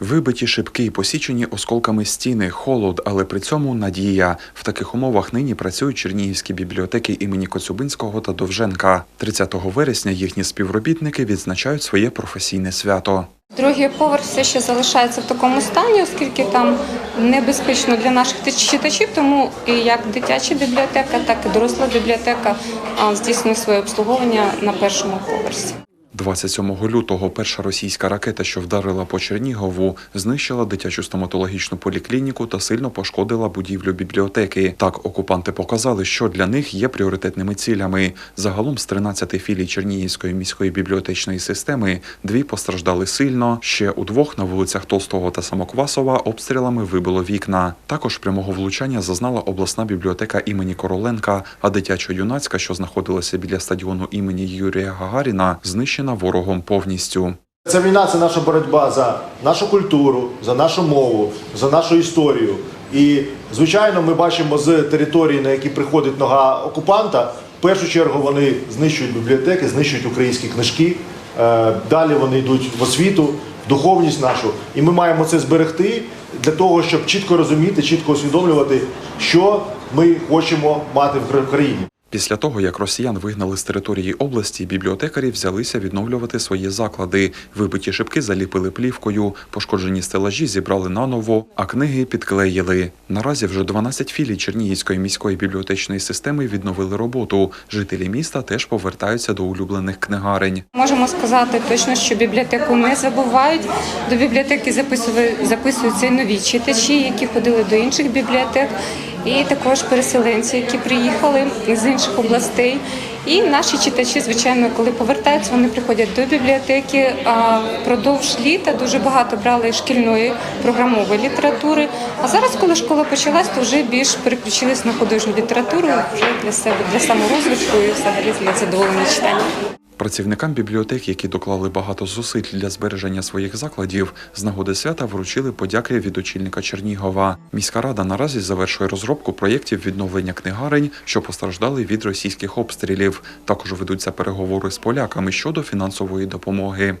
Вибиті шибки і посічені осколками стіни, холод, але при цьому надія. В таких умовах нині працюють чернігівські бібліотеки імені Коцюбинського та Довженка. 30 вересня їхні співробітники відзначають своє професійне свято. Другий поверх все ще залишається в такому стані, оскільки там небезпечно для наших читачів, тому і як дитяча бібліотека, так і доросла бібліотека здійснює своє обслуговування на першому поверсі. 27 лютого перша російська ракета, що вдарила по Чернігову, знищила дитячу стоматологічну поліклініку та сильно пошкодила будівлю бібліотеки. Так, окупанти показали, що для них є пріоритетними цілями. Загалом з 13 філій Чернігівської міської бібліотечної системи дві постраждали сильно. Ще у двох на вулицях Толстого та Самоквасова обстрілами вибило вікна. Також прямого влучання зазнала обласна бібліотека імені Короленка, а дитячо-юнацька, що знаходилася біля стадіону імені Юрія Гагаріна, знищена ворогом повністю. Ця війна це наша боротьба за нашу культуру, за нашу мову, за нашу історію. І, звичайно, ми бачимо з території, на які приходить нога окупанта, в першу чергу вони знищують бібліотеки, знищують українські книжки. Е, Далі вони йдуть в освіту, в духовність нашу. І ми маємо це зберегти для того, щоб чітко розуміти, чітко усвідомлювати, що ми хочемо мати в країні. Після того, як росіян вигнали з території області, бібліотекарі взялися відновлювати свої заклади. Вибиті шибки заліпили плівкою, пошкоджені стелажі зібрали наново, а книги підклеїли. Наразі вже 12 філій Чернігівської міської бібліотечної системи відновили роботу. Жителі міста теж повертаються до улюблених книгарень. Можемо сказати точно, що бібліотеку не забувають. До бібліотеки записуються і нові читачі, які ходили до інших бібліотек, і також переселенці, які приїхали з інших областей. І наші читачі, звичайно, коли повертаються, вони приходять до бібліотеки. А впродовж літа дуже багато брали шкільної програмової літератури. А зараз, коли школа почалась, то вже більш переключились на художню літературу вже для себе, для саморозвитку і взагалі для задоволення читання. Працівникам бібліотек, які доклали багато зусиль для збереження своїх закладів, з нагоди свята вручили подяки від очільника Чернігова. Міська рада наразі завершує розробку проєктів відновлення книгарень, що постраждали від російських обстрілів. Також ведуться переговори з поляками щодо фінансової допомоги.